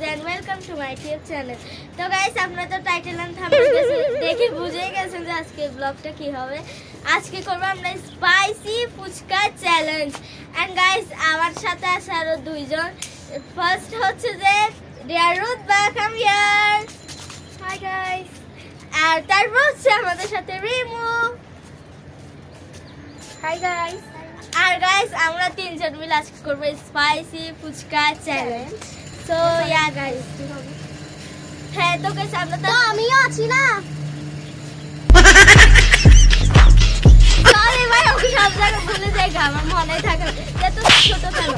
Guys and welcome to my YouTube channel তো guys আপনারা তো টাইটেল এন্ড থাম্বনেল দেখে বুঝেই গেছেন যে আজকে ব্লগটা কি হবে। আজকে করব আমরা spicy fuchka challenge and guys আমার সাথে আছে আরও দুইজন। ফার্স্ট হচ্ছে যে ডিয়ারুদ বা কাম হিয়ার হাই গাইস আর তারপর হচ্ছে আমাদের সাথে রিমু। হাই গাইস আর গাইস আমরা তিনজন মিলে আজকে করব spicy fuchka challenge so yeah guys হ্যাঁ তো গাইস আমরা তো আমিও আছি না সরি ভাই ওকে সব জায়গায় ভুলে যাই গা, আমার মনে থাকে না। যে তো ছোট কেন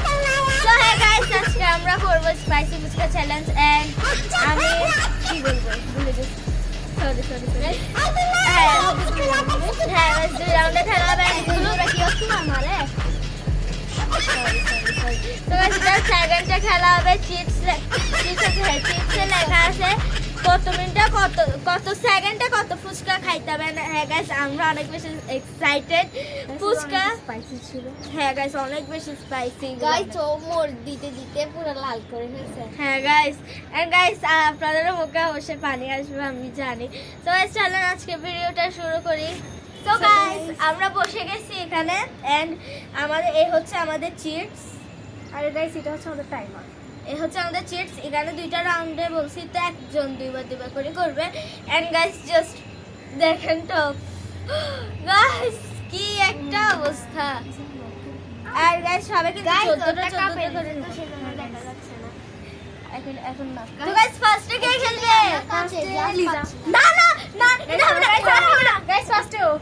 তো হ্যাঁ গাইস আজকে আমরা করব স্পাইসি ফুচকা চ্যালেঞ্জ এন্ড আমি কি বলব ভুলে গেছি সরি সরি সরি হ্যাঁ হ্যাঁ guys, দুই রাউন্ডে খেলা হবে এগুলো কি হচ্ছে না আমারে তো guys, এটা সেকেন্ডে খেলা হবে চিপস চিপস হ্যাঁ চিপসে লেখা আছে কত মিনিটে কত কত সেকেন্ডে কত ফুচকা খাইতে হবে? হ্যাঁ গাইস আমরা অনেক বেশি এক্সাইটেড ফুচকা স্পাইসি ছিল হ্যাঁ গাইস অনেক বেশি স্পাইসি গাইস ও মোর দিতে দিতে পুরো লাল করে ফেলছে। হ্যাঁ গাইস এন্ড গাইস আপনাদেরও মুখে অবশ্যই পানি আসবে আমি জানি। তো গাইস চলেন আজকে ভিডিওটা শুরু করি। তো গাইস আমরা বসে গেছি এখানে এন্ড আমাদের এই হচ্ছে আমাদের চিটস আর গাইস এটা হচ্ছে আমাদের টাইমার এই হচ্ছে আমাদের চিটস এখানে দুইটা রাউন্ডে বলছি তো একজন দুইবার দুইবার করে করবে। এন্ড গাইস জাস্ট দেখেন তো গাইস কি একটা অবস্থা। আর গাইস সবাই কিন্তু গাইস চোদ্দটা ওটা কাপে চোদ্দটা করে এখন এখন না। তো গাইস ফার্স্টে কে খেলবে? First লিজা। না না না না গাইস ফার্স্টে ও।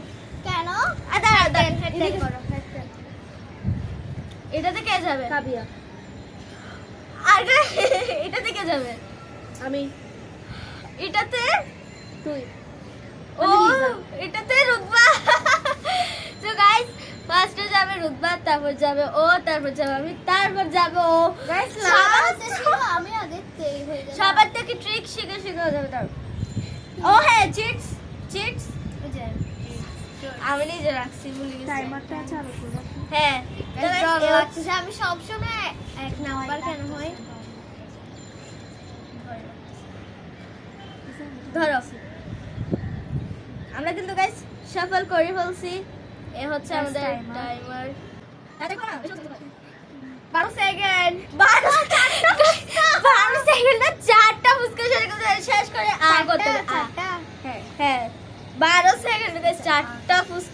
কেন? আদা আদা করো। এটাতে কে যাবে? কাবিয়া আর এটাতে কে যাবে? আমি। এটাতে? তুই। ও এটাতে রুতবা তো গাইস ফার্স্টে যাবে রুতবা তারপর যাবে ও তারপর যাবে আমি তারপর যাবে ও। গাইস সবার আমি আগে হয়ে সবার থেকে ট্রিক শিখে শিখে যাবে তারপর ও হ্যাঁ চিটস চিটস আমি নিজে রাখছি ভুলে গেছি। টাইমারটা চালু করো। হ্যাঁ। আমি সব সময় এক নাম্বার কেন হয়? ধরো। আমরা কিন্তু গাইস সফল করে ফেলছি। এ হচ্ছে আমাদের. টাইমার বারো সেকেন্ড বারো বারো সেকেন্ডে চারটা ফুচকা শেষ করে শেষ করে আর করতে হ্যাঁ হ্যাঁ। বারো সেকেন্ডে চারটা।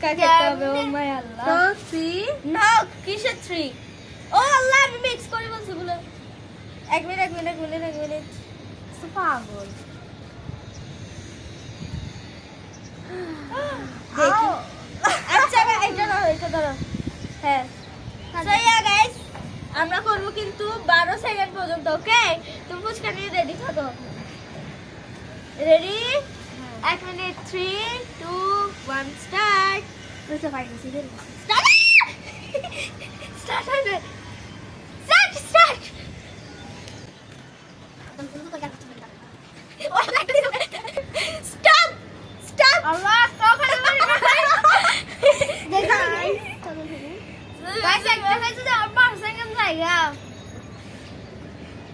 ফুচকা খেতে হবে ও মাই আল্লাহ। তো সি না কিসের থ্রি ও আল্লাহ আমি মিক্স করে বলছি বলে। এক মিনিট এক মিনিট এক মিনিট এক মিনিট পাগল। আচ্ছা এটা ধরো এটা ধরো। হ্যাঁ। So yeah আমরা করব কিন্তু বারো সেকেন্ড পর্যন্ত ওকে তুমি ফুচকা নিয়ে রেডি থাকো। রেডি এক minute three two one start বুঝতে পারছি স্টার্ট স্টার্ট হবে start start stop stop Allah কখন গাইস একটা হয়েছে যে আর 5 সেকেন্ড জায়গা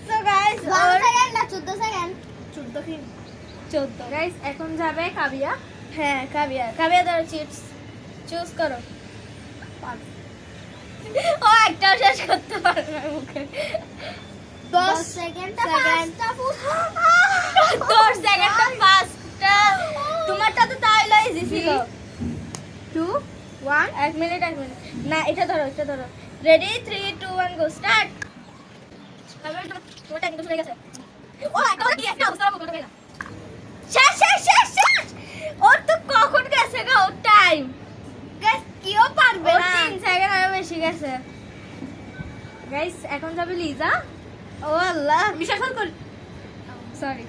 So guys, 12 সেকেন্ড না 14 সেকেন্ড 14 কি চোদ্দ গাইস এখন যাবে কাবিয়া? হ্যাঁ কাবিয়া। কাবিয়া ধরো চিপস চুজ করো। ও একটাও শেষ করতে পারবে না মুখে। 10 সেকেন্ড। পাঁচটা দশ সেকেন্ডটা পাঁচটা। তোমারটা তো তাহলে ইজি ছিল। 2 1 এক মিনিট এক মিনিট। না এটা ধরো এটা ধরো। Ready three two one go start শুনে গেছে। ও একটা কি? একটা অবস্থা করতে পারে শেষ শেষ শেষ শেষ! ওর তো কখন গেছে গো? টাইম গাইস কিও পারবে না। তিন সেকেন্ড আরও বেশি গেছে। গাইস এখন যাবে লিজা ও আল্লাহ। বিশাল কর। সরি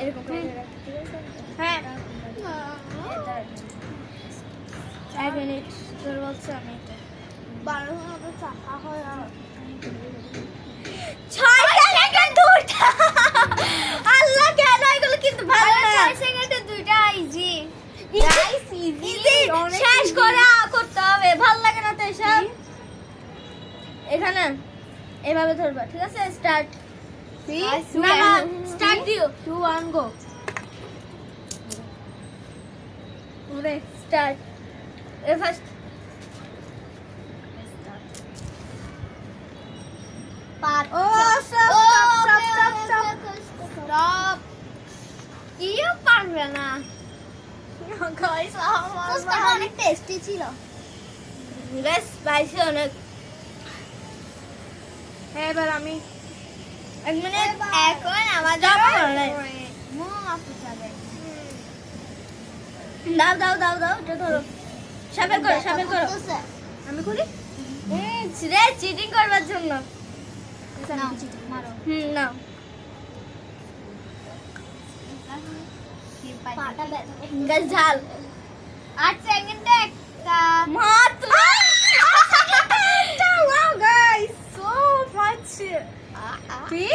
এরকম করে? হ্যাঁ। এটা এক মিনিট তোর বলছে আমি বারো হবে চাকা হয় ছয় সেকেন্ড দুটা আল্লাহ কেন এগুলো কিন্তু ভালো না 6 সেকেন্ডে দুইটা ইজি গাইস ইজি শেষ করে করতে হবে। ভালো লাগে না তো এসব? এখানে এভাবে ধরবা ঠিক আছে? স্টার্ট না না স্টার্ট দিও। টু ওয়ান গো স্টার্ট এ ফার্স্ট গাইস ফুচকাটা অনেক টেস্টি ছিল। গাইস স্পাইসি অনেক। হ্যাঁ এবার আমি এক মিনিট এখন দাও দাও দাও দাও এটা ধরো। সাফেল করো সাফেল করো। আমি করি রে চিটিং করবার জন্য। হুম নাও। গাইস আট সেকেন্ডে একটা মাত্র wow guys. So much কি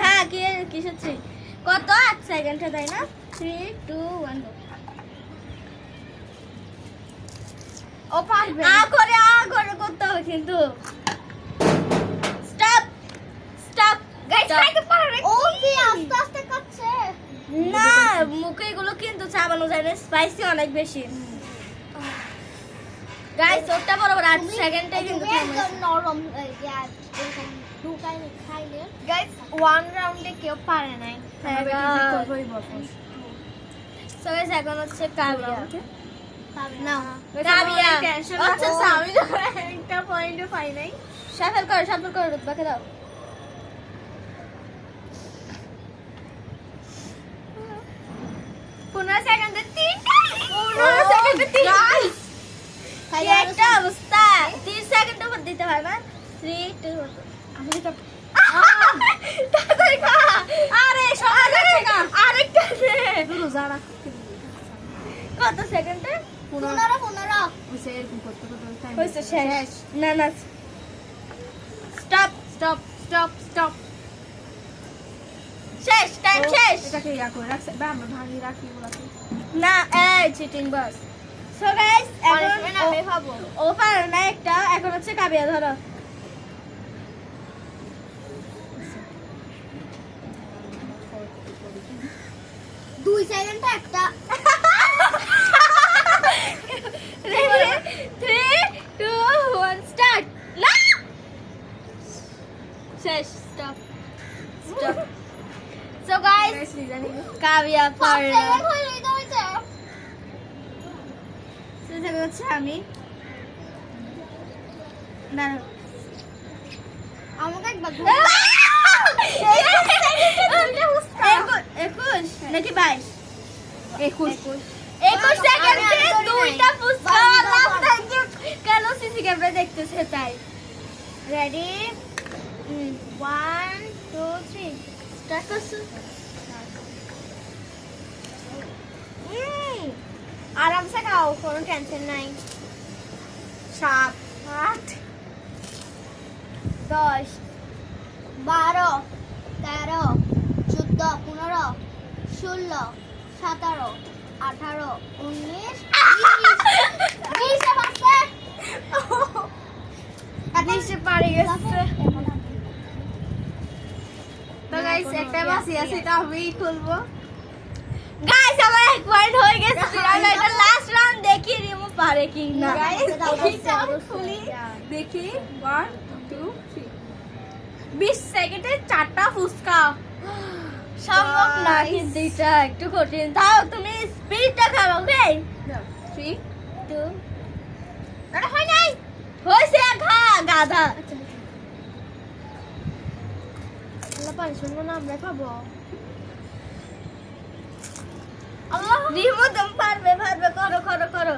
না কি কিসের থ্রি কত আট সেকেন্ডে তাই না থ্রি টু ওয়ান ও পারবে আ করে আ করে করতে হবে কিন্তু স্টপ স্টপ গাইস খাইতে পারবে ও কি আস্তে আস্তে করছে না মুখে এগুলো কিন্তু চাবানো যায় না স্পাইসি অনেক বেশি। গাইস ওটা বরাবর আট সেকেন্ডে কিন্তু নরম গাইস ওয়ান রাউন্ডে কেউ পারে নাই। হ্যাঁ, So এখন হচ্ছে কাবিয়া। না কাবিয়া। আচ্ছা আমি যখন একটা পয়েন্টও পাই নাই। সাফেল করো সাফেল করো রুতবাকে দাও পনেরো সেকেন্ডে তিনটা পনেরো সেকেন্ডে তিনটা। খাই কি একটা অবস্থা তিন সেকেন্ড উপর দিতে হয় না না ইয়া বা ও না একটা এখন হচ্ছে কাবিয়া ধরো দুই সেকেন্ডে একটা থ্রি টু ওয়ান স্টার্ট না শেষ স্টপ স্টপ সো গাইস কাবিয়া পাঁচ পারে সেকেন্ড হইলেই তো হইছে সেটা হচ্ছে আমি না আমাকে একবার একুশ- একুশ নাকি বাইশ একুশ একুশ আমি সেকেন্ডে আমি করি নাই। দুইটা ফুচকা বাবা, লাভ বাবা। থ্যাংক ইউ কেন সিসি ক্যামেরা দেখতেছে তাই ready one two three start করছ আরামসে খাও কোনো টেনশন নাই। সাত আট দশ বারো তেরো চোদ্দ পনেরো ষোলো সতেরো আঠারো উনিশ বাজছে পারে গেছে তো গাইস একটা বাসি আছে এটা আমি খুলবো গাইস আমার এক পয়েন্ট হয়ে গেছে আমি এটা লাস্ট রাউন্ড দেখি রিমু পারে কি না গাইস। খুলি দেখি ওয়ান টু থ্রি বিশ সেকেন্ডে চারটা ফুচকা সম্ভব না. কিন্তু এটা একটু কঠিন তাও তুমি স্পিডটা খাও ওকে থ্রি টু এটা হয় নাই হয়েছে খা গাধা। পানিশমেন্ট না আমরা খাব। রিমু পারবে পারবে করো করো করো।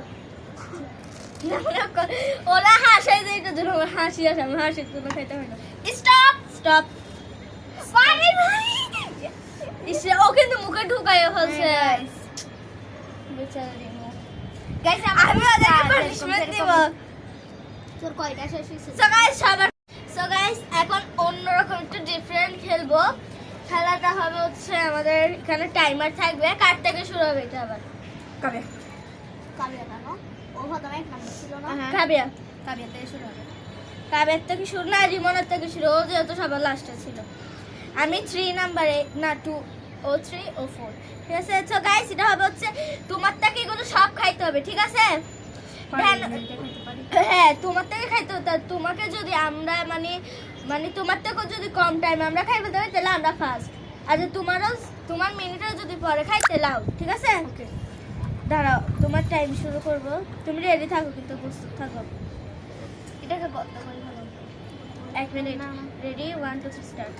ওরা হাসাই যে এটা জন্য হাসি আসে আমি হাসি কোনো খাইতে হয় না। স্টপ স্টপ ভাই ইসে ও কিন্তু মুখে ঢুকাইয়া ফেলছে। বেচারা রিমু। গাইস আমি ওদেরকে পানিশমেন্ট দিব। তোর কয়টা শেষ হয়েছে? সো গাইস সবার সো গাইস এখন অন্যরকম একটু ডিফারেন্ট খেলব। খেলাটা হবে হচ্ছে আমাদের এখানে টাইমার থাকবে। কার থেকে শুরু হবে এটা আবার? কবে। কাবিয়া কেন ও প্রথমে এক নাম্বার ছিল না? হ্যাঁ। কাবিয়া। কাবিয়া থেকে শুরু হবে। কাবের থেকে শুরু না রিমনের থেকে শুরু। ও যেহেতু সবার লাস্টে ছিল। আমি থ্রি নাম্বারে না টু ও থ্রি ও ফোর ঠিক আছে? গাইস এটা হবে হচ্ছে তোমার থেকে এগুলো সব খাইতে হবে ঠিক আছে? হ্যাঁ তোমার থেকে খাইতে হতো তোমাকে যদি আমরা মানে মানে তোমার থেকেও যদি কম টাইম আমরা খাইতে দেবে তাহলে আমরা ফার্স্ট আর তোমারও তোমার মিনিটও যদি পরে খাই তাহলে out, ঠিক আছে? দাঁড়াও তোমার টাইম শুরু করব। তুমি রেডি থাকো কিন্তু প্রস্তুত থাকো। এটাকে বন্ধ করে ভালো এক minute ready one two three start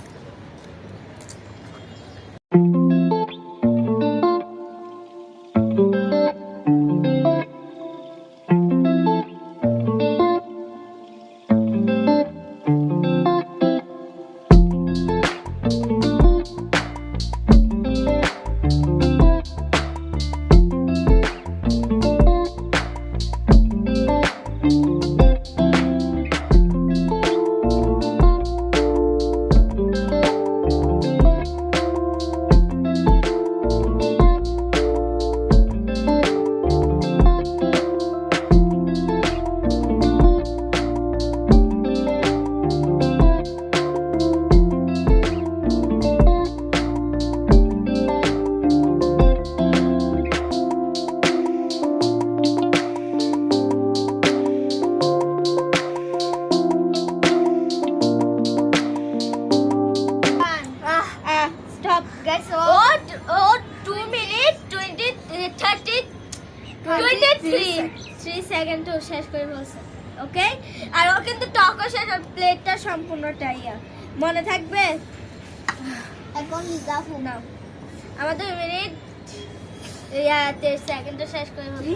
30 শেষ করে হবে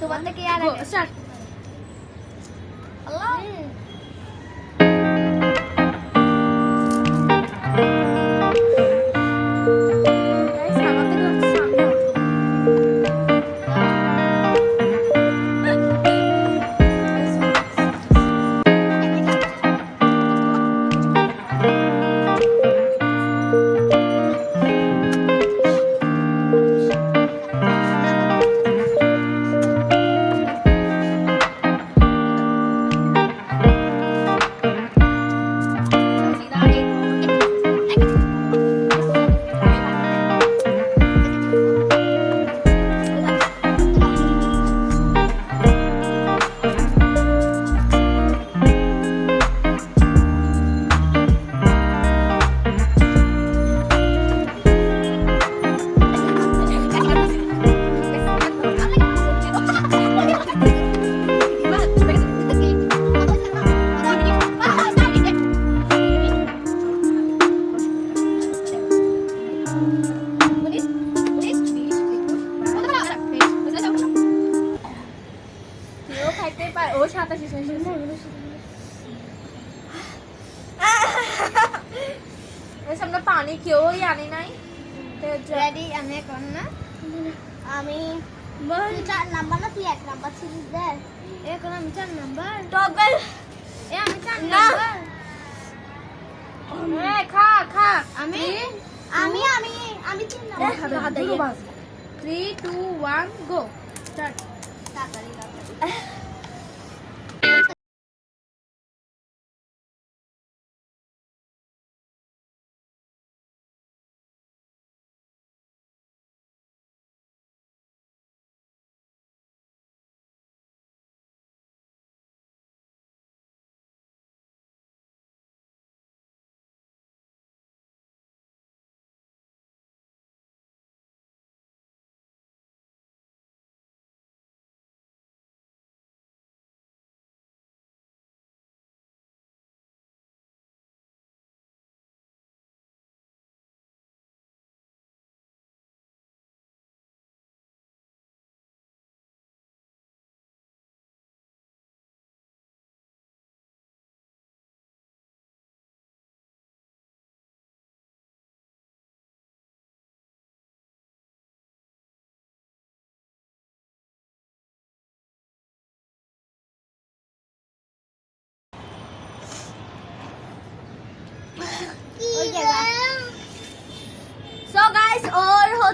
তোমার থেকে আর আগে। আল্লাহ আমরা পানি কেউই আনি নাই রেডি আমি এখন না আমি চার নাম্বার না তুই এক নাম্বার ছিলিস দেখ এখন আমি চার নাম্বার টগল এ হ্যাঁ, খা খা আমি আমি আমি আমি তিন নাম্বার। খাবে, হাত ধরো বাস। Three, two,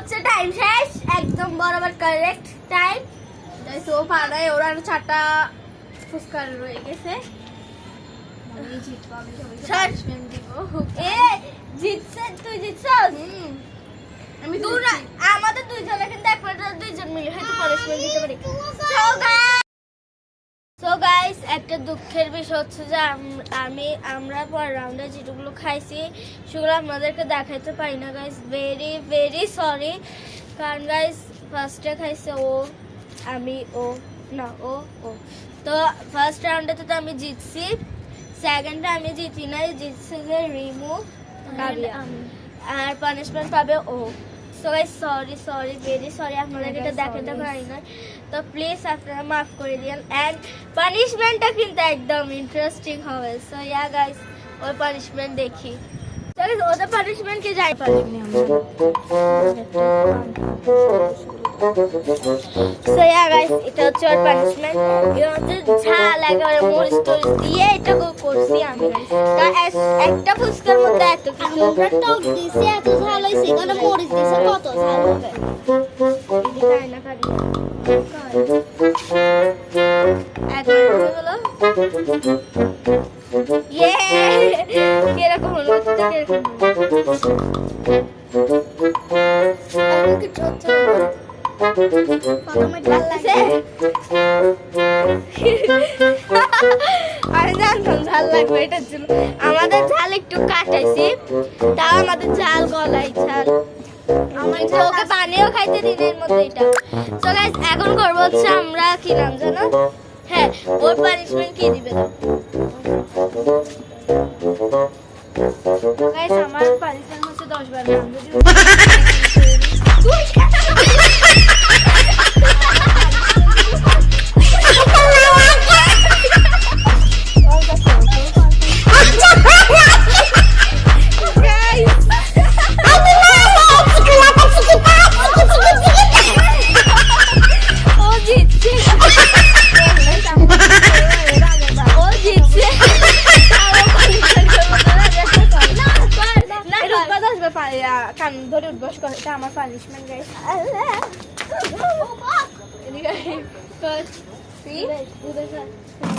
হচ্ছে টাইম শেষ একদম বরাবর কারেক্ট টাইম Guys, সো পাড়ায় ওরা ছাটা ফুসকার রয়ে গেছে। তুই। আমাদের দুইজনে কিন্তু একবার দুইজন মিলে হয়তো পানিশমেন্ট দিতে পারি। সো গাইস একটা দুঃখের বিষয় হচ্ছে যে আম- আমি আমরা পর রাউন্ডে যেগুলো খাইছি সেগুলো আপনাদেরকে দেখাইতে পারি না গাইস ভেরি ভেরি সরি কারণ গাইস ফার্স্টে খাইছে ও আমি ও না ও ও। তো ফার্স্ট রাউন্ডে তো আমি জিতছি সেকেন্ডে আমি জিতি নাই জিতছে যে রিমু আর পানিশমেন্ট পাবে ও। So guys sorry sorry very sorry আপনাদেরকে এটা দেখাতে পারি না তো প্লিজ আপনারা মাফ করে দিন অ্যান্ড পানিশমেন্টটা কিন্তু একদম ইন্টারেস্টিং হবে। সো ইয়া গাইস ওই পানিশমেন্ট দেখি। ওদের পানিশমেন্ট কি যাই পারি সো ইয়া গাইস এটা হচ্ছে ওর পানিশমেন্ট এটা হচ্ছে ঝাল একেবারে মরিচ টরিচ দিয়ে এটা করছি আমি তা এক- একটা ফুচকার মধ্যে এত কিছু আমরা টক দিছি এত ঝাল হয়েছে এখানে মরিচ দিছে কত ঝাল হবে? তাই না পারি? এক হলো আমি জানতাম ঝাল লাগবে এটার জন্য। আমাদের ঝাল একটু কাটাইছি। তাও আমাদের ঝাল গলাই ঝাল। আমার যে পানিও খাইতে দিনের মধ্যে এটা। তো গাইস এখন করব হচ্ছে আমরা কি নাম জানো হ্যাঁ ওর পানিশমেন্ট কি দিবে? না গাইস আমার পানিশমেন্ট হচ্ছে 10 বার নাম। কান ধরে উদ্বাস করে এটা আমার পানিশমেন্ট গাইস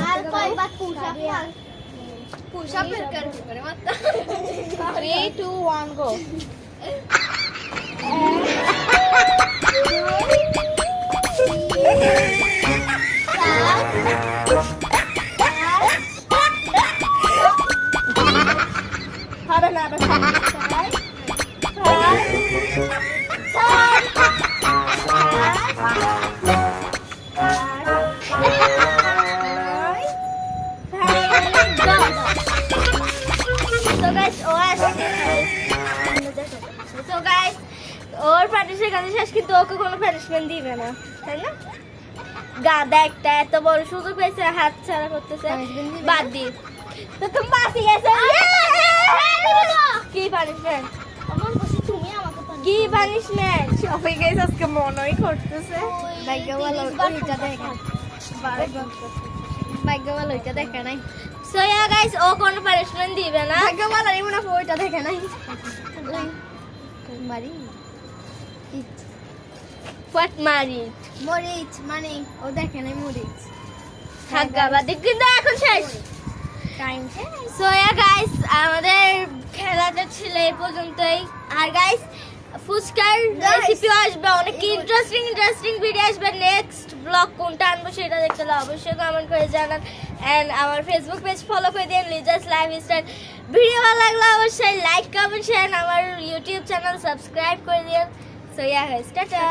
আর কয়বার পুষা पुश अप कर थ्री टू वन गो হবে ওর পানিশের কাছে শেষ কিন্তু ওকে কোনো পানিশমেন্ট দিবে না তাই না? গাদা একটা এত বড় সুযোগ পেয়েছে হাত ছাড়া করতেছে। বাদ দি। তো তুমি বাঁচি গেছো। কি পানিশমেন্ট কি পানিশমেন্ট সবাই গাইস আজকে মনই করতেছে। ভাগ্য ভালো ওইটা দেখা। ভাগ্য ভালো ওইটা দেখা নাই। সো ইয়া গাইস ও কোনো পানিশমেন্ট দিবে না। ভাগ্য ভালো এই মনে হয় ওইটা দেখে নাই। মারি হোয়াট মারি মরিচ মানে ও দেখে নাই মরিচ। হাগ্গা বাদে কিন্তু এখন শেষ। টাইম সো ইয়া গাইস আমাদের খেলাটা ছিল এই পর্যন্তই। আর গাইস ফুচকার রেসিপি আসবে অনেক ইন্টারেস্টিং ইন্টারেস্টিং ভিডিও আসবে। নেক্সট ব্লগ কোনটা আনব সেটা দেখতে হলে অবশ্যই কমেন্ট করে জানান। অ্যান্ড আমার ফেসবুক পেজ ফলো করে দিন লিজাস লাইফ স্টাইল ভিডিও ভালো লাগলে অবশ্যই লাইক কমেন্ট শেয়ার আমার ইউটিউব চ্যানেল সাবস্ক্রাইব করে দিন। So yeah guys tata